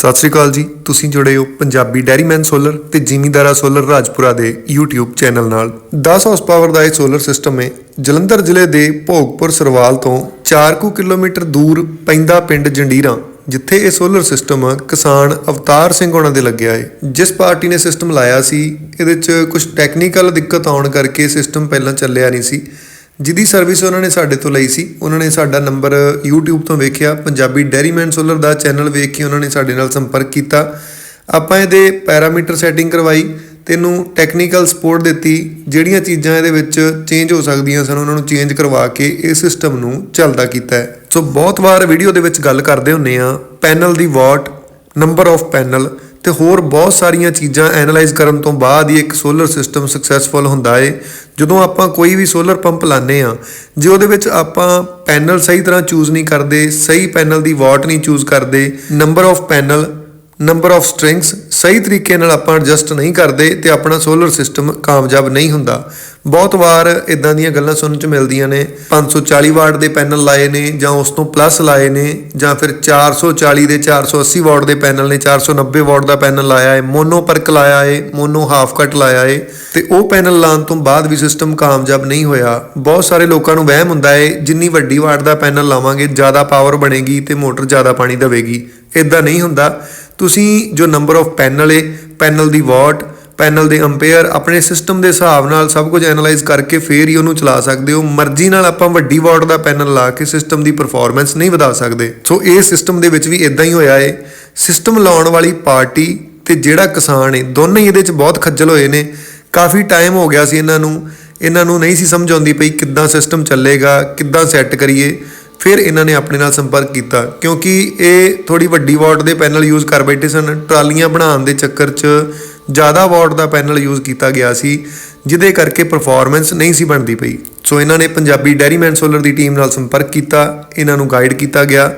ਸਤਿ ਸ੍ਰੀ ਅਕਾਲ ਜੀ। ਤੁਸੀਂ ਜੁੜੇ ਹੋ ਪੰਜਾਬੀ ਡੈਰੀਮੈਨ ਸੋਲਰ ਤੇ ਜ਼ਿਮੀਂਦਾਰਾ ਸੋਲਰ ਰਾਜਪੁਰਾ ਦੇ YouTube ਚੈਨਲ ਨਾਲ। 10 ਹਾਰਸ ਪਾਵਰ ਦਾ ਇਹ ਸੋਲਰ ਸਿਸਟਮ ਹੈ। ਜਲੰਧਰ ਜ਼ਿਲ੍ਹੇ ਦੇ ਭੋਗਪੁਰ ਸਰਵਾਲ ਤੋਂ 4 ਕੁ ਕਿਲੋਮੀਟਰ ਦੂਰ ਪੈਂਦਾ ਪਿੰਡ ਜੰਡੀਰਾਂ, ਜਿੱਥੇ ਇਹ ਸੋਲਰ ਸਿਸਟਮ ਕਿਸਾਨ ਅਵਤਾਰ ਸਿੰਘ ਉਹਨਾਂ ਦੇ ਲੱਗਿਆ ਹੈ। ਜਿਸ ਪਾਰਟੀ ਨੇ ਸਿਸਟਮ ਲਾਇਆ ਸੀ, ਇਹਦੇ 'ਚ ਕੁਝ ਟੈਕਨੀਕਲ ਦਿੱਕਤ ਆਉਣ ਕਰਕੇ ਸਿਸਟਮ ਪਹਿਲਾਂ ਚੱਲਿਆ ਨਹੀਂ ਸੀ। ਜਿਹਦੀ ਸਰਵਿਸ ਉਹਨਾਂ ਨੇ ਸਾਡੇ ਤੋਂ ਲਈ ਸੀ, ਉਹਨਾਂ ਨੇ ਸਾਡਾ ਨੰਬਰ YouTube ਤੋਂ ਵੇਖਿਆ, ਪੰਜਾਬੀ ਡੈਰੀਮੈਨ ਸੋਲਰ ਦਾ ਚੈਨਲ ਵੇਖ ਕੇ ਉਹਨਾਂ ਨੇ ਸਾਡੇ ਨਾਲ ਸੰਪਰਕ ਕੀਤਾ। ਆਪਾਂ ਇਹਦੇ ਪੈਰਾਮੀਟਰ ਸੈਟਿੰਗ ਕਰਵਾਈ ਤੇ ਇਹਨੂੰ ਟੈਕਨੀਕਲ ਸਪੋਰਟ ਦਿੱਤੀ, ਜਿਹੜੀਆਂ ਚੀਜ਼ਾਂ ਇਹਦੇ ਵਿੱਚ ਚੇਂਜ ਹੋ ਸਕਦੀਆਂ ਸਨ, ਉਹਨਾਂ ਨੂੰ ਚੇਂਜ ਕਰਵਾ ਕੇ ਇਹ ਸਿਸਟਮ ਨੂੰ ਚੱਲਦਾ ਕੀਤਾ ਸੋ ਬਹੁਤ ਵਾਰ ਵੀਡੀਓ ਦੇ ਵਿੱਚ ਗੱਲ ਕਰਦੇ ਹੁੰਨੇ ਆ ਪੈਨਲ ਦੀ ਵਾਟ ਨੰਬਰ ਆਫ ਪੈਨਲ ਤੇ ਹੋਰ ਬਹੁਤ ਸਾਰੀਆਂ ਚੀਜ਼ਾਂ ਐਨਲਾਈਜ਼ ਕਰਨ ਤੋਂ ਬਾਅਦ ਹੀ ਇੱਕ ਸੋਲਰ ਸਿਸਟਮ ਸਕਸੈਸਫੁਲ ਹੁੰਦਾ ਏ। ਜਦੋਂ ਆਪਾਂ ਕੋਈ ਵੀ ਸੋਲਰ ਪੰਪ ਲਾਉਂਦੇ ਆ ਜੇ ਉਹਦੇ ਵਿੱਚ ਆਪਾਂ ਪੈਨਲ ਸਹੀ ਤਰ੍ਹਾਂ ਚੂਜ਼ ਨਹੀਂ ਕਰਦੇ, ਸਹੀ ਪੈਨਲ ਦੀ ਵਾਟ ਨਹੀਂ ਚੂਜ਼ ਕਰਦੇ number of panel number of strings ਸਹੀ ਤਰੀਕੇ ਨਾਲ ਆਪਾਂ ਐਡਜਸਟ ਨਹੀਂ ਕਰਦੇ ਤੇ ਆਪਣਾ ਸੋਲਰ ਸਿਸਟਮ ਕਾਮਯਾਬ ਨਹੀਂ ਹੁੰਦਾ। ਬਹੁਤ ਵਾਰ ਇਦਾਂ ਦੀਆਂ ਗੱਲਾਂ ਸੁਣਨ ਚ ਮਿਲਦੀਆਂ ਨੇ 540 ਵਾਟ ਦੇ ਪੈਨਲ ਲਾਏ ਨੇ ਜਾਂ ਉਸ ਤੋਂ ਪਲੱਸ ਲਾਏ ਨੇ ਜਾਂ ਫਿਰ 440 ਦੇ 480 ਵਾਟ ਦੇ ਪੈਨਲ ਨੇ 490 ਵਾਟ ਦਾ ਪੈਨਲ ਲਾਇਆ ਹੈ ਮੋਨੋ ਪਰਕ ਲਾਇਆ ਏ, ਮੋਨੋ ਹਾਫ ਕੱਟ ਲਾਇਆ ਏ ਤੇ ਉਹ ਪੈਨਲ ਲਾਉਣ ਤੋਂ ਬਾਅਦ ਵੀ ਸਿਸਟਮ ਕਾਮਯਾਬ ਨਹੀਂ ਹੋਇਆ। ਬਹੁਤ ਸਾਰੇ ਲੋਕਾਂ ਨੂੰ ਵਹਿਮ ਹੁੰਦਾ ਏ, ਜਿੰਨੀ ਵੱਡੀ ਵਾਟ ਦਾ ਪੈਨਲ ਲਾਵਾਂਗੇ ਜ਼ਿਆਦਾ ਪਾਵਰ ਬਣੇਗੀ ਤੇ ਮੋਟਰ ਜ਼ਿਆਦਾ ਪਾਣੀ ਦੇਵੇਗੀ। ਇਦਾਂ ਨਹੀਂ ਹੁੰਦਾ। ਤੁਸੀਂ ਜੋ ਨੰਬਰ ਆਫ ਪੈਨਲ ਏ ਪੈਨਲ ਦੀ ਵਾਟ ਪੈਨਲ ਦੇ ਅੰਪੇਅਰ ਆਪਣੇ ਸਿਸਟਮ ਦੇ ਹਿਸਾਬ ਨਾਲ ਸਭ ਕੁਝ ਐਨਾਲਾਈਜ਼ ਕਰਕੇ ਫੇਰ ਹੀ ਉਹਨੂੰ ਚਲਾ ਸਕਦੇ ਹੋ। ਮਰਜ਼ੀ ਨਾਲ ਆਪਾਂ ਵੱਡੀ ਵਾਟ ਦਾ ਪੈਨਲ ਲਾ ਕੇ ਸਿਸਟਮ ਦੀ ਪਰਫਾਰਮੈਂਸ ਨਹੀਂ ਵਧਾ ਸਕਦੇ। ਸੋ ਇਹ ਸਿਸਟਮ ਦੇ ਵਿੱਚ ਵੀ ਇਦਾਂ ਹੀ ਹੋਇਆ ਏ। ਸਿਸਟਮ ਲਾਉਣ ਵਾਲੀ ਪਾਰਟੀ ਤੇ ਜਿਹੜਾ ਕਿਸਾਨ ਏ, ਦੋਨੇ ਹੀ ਇਹਦੇ 'ਚ ਬਹੁਤ ਖੱਜਲ ਹੋਏ ਨੇ। ਕਾਫੀ ਟਾਈਮ ਹੋ ਗਿਆ ਸੀ ਇਹਨਾਂ ਨੂੰ। ਇਹਨਾਂ ਨੂੰ ਨਹੀਂ ਸੀ ਸਮਝ ਆਉਂਦੀ ਪਈ ਕਿੱਦਾਂ ਸਿਸਟਮ ਚੱਲੇਗਾ, ਕਿੱਦਾਂ ਸੈੱਟ ਕਰੀਏ। ਫਿਰ ਇਹਨਾਂ ਨੇ ਆਪਣੇ ਨਾਲ ਸੰਪਰਕ ਕੀਤਾ, ਕਿਉਂਕਿ ਇਹ ਥੋੜੀ ਵੱਡੀ ਵਾਟ ਦੇ ਪੈਨਲ ਯੂਜ਼ ਕਰ ਬੈਠੇ ਸਨ। ਟਰਾਲੀਆਂ ਬਣਾਉਣ ਦੇ ਚੱਕਰ 'ਚ ਜ਼ਿਆਦਾ ਵਾਟ ਦਾ ਪੈਨਲ ਯੂਜ਼ ਕੀਤਾ ਗਿਆ ਸੀ, ਜਿਹਦੇ ਕਰਕੇ ਪਰਫਾਰਮੈਂਸ ਨਹੀਂ ਸੀ ਬਣਦੀ ਪਈ। ਸੋ ਇਹਨਾਂ ਨੇ ਪੰਜਾਬੀ ਡੈਰੀਮੈਨ ਸੋਲਰ ਦੀ ਟੀਮ ਨਾਲ ਸੰਪਰਕ ਕੀਤਾ, ਇਹਨਾਂ ਨੂੰ ਗਾਈਡ ਕੀਤਾ ਗਿਆ।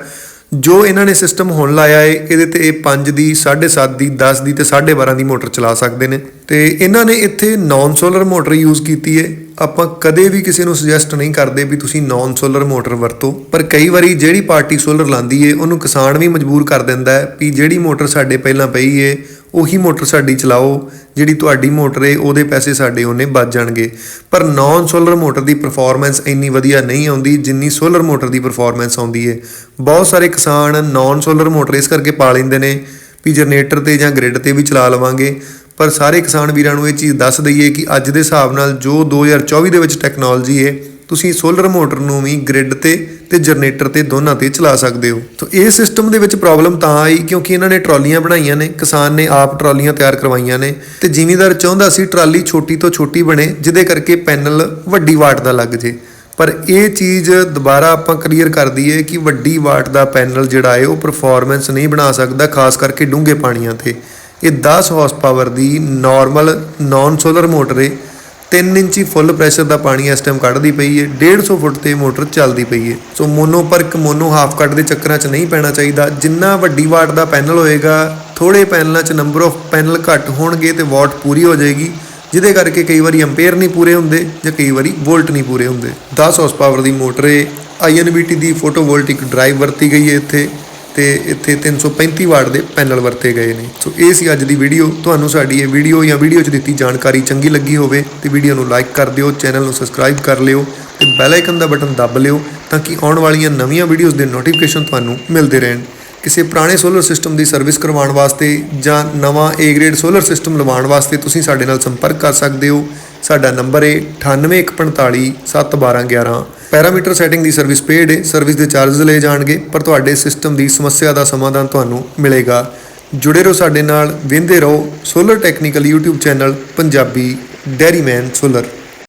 ਜੋ ਇਹਨਾਂ ਨੇ ਸਿਸਟਮ ਹੁਣ ਲਾਇਆ ਏ, ਇਹਦੇ ਤੇ ਇਹ 5 ਦੀ 7.5 ਦੀ 10 ਦੀ ਤੇ 12.5 ਦੀ ਮੋਟਰ ਚਲਾ ਸਕਦੇ ਨੇ। ਤੇ ਇਹਨਾਂ ਨੇ ਇੱਥੇ ਨਾਨ ਸੋਲਰ ਮੋਟਰ ਯੂਜ਼ ਕੀਤੀ ਏ। ਆਪਾਂ ਕਦੇ ਵੀ ਕਿਸੇ ਨੂੰ ਸੁਜੈਸਟ ਨਹੀਂ ਕਰਦੇ ਵੀ ਤੁਸੀਂ ਨਾਨ ਸੋਲਰ ਮੋਟਰ ਵਰਤੋ। ਪਰ ਕਈ ਵਾਰੀ ਜਿਹੜੀ ਪਾਰਟੀ ਸੋਲਰ ਲਾਂਦੀ ਏ, ਉਹਨੂੰ ਕਿਸਾਨ ਵੀ ਮਜਬੂਰ ਕਰ ਦਿੰਦਾ ਹੈ ਵੀ ਜਿਹੜੀ ਮੋਟਰ ਸਾਡੇ ਪਹਿਲਾਂ ਪਈ ਏ ਉਹੀ ਮੋਟਰ ਸਾਡੀ ਚਲਾਓ, ਜਿਹੜੀ ਤੁਹਾਡੀ ਮੋਟਰ ਏ, ਉਹਦੇ ਪੈਸੇ ਸਾਡੇ ਉਹਨੇ ਬਚ ਜਾਣਗੇ। ਪਰ ਨਾਨ ਸੋਲਰ ਮੋਟਰ ਦੀ ਪਰਫਾਰਮੈਂਸ ਇੰਨੀ ਵਧੀਆ ਨਹੀਂ ਆਉਂਦੀ, ਜਿੰਨੀ ਸੋਲਰ ਮੋਟਰ ਦੀ ਪਰਫਾਰਮੈਂਸ ਆਉਂਦੀ ਏ। ਬਹੁਤ ਸਾਰੇ ਕਿਸਾਨ ਨਾਨ ਸੋਲਰ ਮੋਟਰ ਇਸ ਕਰਕੇ ਪਾ ਲੈਂਦੇ ਨੇ ਵੀ ਜਨਰੇਟਰ ਤੇ ਜਾਂ ਗ੍ਰਿਡ ਤੇ ਵੀ ਚਲਾ ਲਵਾਂਗੇ। ਪਰ ਸਾਰੇ ਕਿਸਾਨ ਵੀਰਾਂ ਨੂੰ ਇਹ ਚੀਜ਼ ਦੱਸ ਦਈਏ ਕਿ ਅੱਜ ਦੇ ਹਿਸਾਬ ਨਾਲ ਜੋ 2024 ਦੇ ਵਿੱਚ ਟੈਕਨੋਲੋਜੀ ਏ ਤੁਸੀਂ ਸੋਲਰ ਮੋਟਰ ਨੂੰ ਵੀ ਗ੍ਰਿਡ ਤੇ ਤੇ ਜਨਰੇਟਰ ਤੇ ਦੋਨਾਂ ਤੇ ਚਲਾ ਸਕਦੇ ਹੋ। ਤਾਂ ਇਹ ਸਿਸਟਮ ਦੇ ਵਿੱਚ ਪ੍ਰੋਬਲਮ ਤਾਂ ਆਈ ਕਿਉਂਕਿ ਇਹਨਾਂ ਨੇ ਟਰਾਲੀਆਂ ਬਣਾਈਆਂ ਨੇ, ਕਿਸਾਨ ਨੇ ਆਪ ਟਰਾਲੀਆਂ ਤਿਆਰ ਕਰਵਾਈਆਂ ਨੇ ਤੇ ਜ਼ਿਮੀਂਦਾਰ ਚਾਹੁੰਦਾ ਸੀ ਟਰਾਲੀ ਛੋਟੀ ਤੋਂ ਛੋਟੀ ਬਣੇ, ਜਿਹਦੇ ਕਰਕੇ ਪੈਨਲ ਵੱਡੀ ਵਾਟ ਦਾ ਲੱਗ ਜੇ। ਪਰ ਇਹ ਚੀਜ਼ ਦੁਬਾਰਾ ਆਪਾਂ ਕਲੀਅਰ ਕਰ ਦਈਏ ਕਿ ਵੱਡੀ ਵਾਟ ਦਾ ਪੈਨਲ ਜਿਹੜਾ ਹੈ, ਉਹ ਪਰਫਾਰਮੈਂਸ ਨਹੀਂ ਬਣਾ ਸਕਦਾ, ਖਾਸ ਕਰਕੇ ਡੂੰਘੇ ਪਾਣੀਆਂ ਤੇ। ਇਹ 10 ਹਾਰਸ ਪਾਵਰ ਦੀ ਨਾਰਮਲ ਨਾਨ ਸੋਲਰ ਮੋਟਰ ਹੈ। 3 ਇੰਚੀ ਫੁੱਲ ਪ੍ਰੈਸ਼ਰ ਦਾ ਪਾਣੀ ਇਸ ਟਾਈਮ ਕੱਢਦੀ ਪਈ ਹੈ 150 ਫੁੱਟ ਤੇ ਮੋਟਰ ਚੱਲਦੀ ਪਈ ਹੈ ਸੋ ਮੋਨੋ ਪਰ ਇੱਕ ਮੋਨੋ ਹਾਫ ਕੱਟ ਦੇ ਚੱਕਰਾਂ 'ਚ ਨਹੀਂ ਪੈਣਾ ਚਾਹੀਦਾ। ਜਿੰਨਾ ਵੱਡੀ ਵਾਟ ਦਾ ਪੈਨਲ ਹੋਏਗਾ ਥੋੜੇ ਪੈਨਲਾਂ 'ਚ ਨੰਬਰ ਆਫ ਪੈਨਲ ਘੱਟ ਹੋਣਗੇ ਤੇ ਵਾਟ ਪੂਰੀ ਹੋ ਜਾਏਗੀ, ਜਿਹਦੇ ਕਰਕੇ ਕਈ ਵਾਰੀ ਐਂਪੀਅਰ ਨਹੀਂ ਪੂਰੇ ਹੁੰਦੇ ਜਾਂ ਕਈ ਵਾਰੀ ਵੋਲਟ ਨਹੀਂ ਪੂਰੇ ਹੁੰਦੇ। 10 ਹਾਰਸ ਪਾਵਰ ਦੀ ਮੋਟਰ ਹੈ ਆਈਐਨਬੀਟੀ ਦੀ ਫੋਟੋਵੋਲਟਿਕ ਡਰਾਈਵ ਵਰਤੀ ਗਈ ਹੈ ਇੱਥੇ। ਤੇ ਇੱਥੇ 335 ਵਾਟ ਦੇ ਪੈਨਲ ਵਰਤੇ ਗਏ ਨੇ। ਸੋ ਇਹ ਸੀ ਅੱਜ ਦੀ ਵੀਡੀਓ। ਤੁਹਾਨੂੰ ਸਾਡੀ ਇਹ ਵੀਡੀਓ ਜਾਂ ਵੀਡੀਓ 'ਚ ਦਿੱਤੀ ਜਾਣਕਾਰੀ ਚੰਗੀ ਲੱਗੀ ਹੋਵੇ ਤੇ ਵੀਡੀਓ ਨੂੰ ਲਾਈਕ ਕਰ ਦਿਓ, ਚੈਨਲ ਨੂੰ ਸਬਸਕ੍ਰਾਈਬ ਕਰ ਲਿਓ ਤੇ ਬੈਲ ਆਈਕਨ ਦਾ ਬਟਨ ਦੱਬ ਲਿਓ ਤਾਂ ਕਿ ਆਉਣ ਵਾਲੀਆਂ ਨਵੀਆਂ ਵੀਡੀਓਜ਼ ਦੇ ਨੋਟੀਫਿਕੇਸ਼ਨ ਤੁਹਾਨੂੰ ਮਿਲਦੇ ਰਹਿਣ। ਕਿਸੇ ਪੁਰਾਣੇ ਸੋਲਰ ਸਿਸਟਮ ਦੀ ਸਰਵਿਸ ਕਰਵਾਉਣ ਵਾਸਤੇ ਜਾਂ ਨਵਾਂ A ਗ੍ਰੇਡ ਸੋਲਰ ਸਿਸਟਮ ਲਵਾਉਣ ਵਾਸਤੇ ਤੁਸੀਂ ਸਾਡੇ ਨਾਲ ਸੰਪਰਕ ਕਰ ਸਕਦੇ ਹੋ। ਸਾਡਾ ਨੰਬਰ ਹੈ 9845 71211 ਪੈਰਾਮੀਟਰ ਸੈਟਿੰਗ ਦੀ ਸਰਵਿਸ ਪੇਡ ਹੈ, ਸਰਵਿਸ ਦੇ ਚਾਰजेस ਲਏ ਜਾਣਗੇ, ਪਰ ਤੁਹਾਡੇ ਸਿਸਟਮ ਦੀ ਸਮੱਸਿਆ ਦਾ ਸਮਾਧਾਨ ਤੁਹਾਨੂੰ ਮਿਲੇਗਾ। ਜੁੜੇ ਰਹੋ ਸਾਡੇ ਨਾਲ, ਵਿੰਦੇ ਰਹੋ solar technical YouTube channel Punjabi dairyman solar.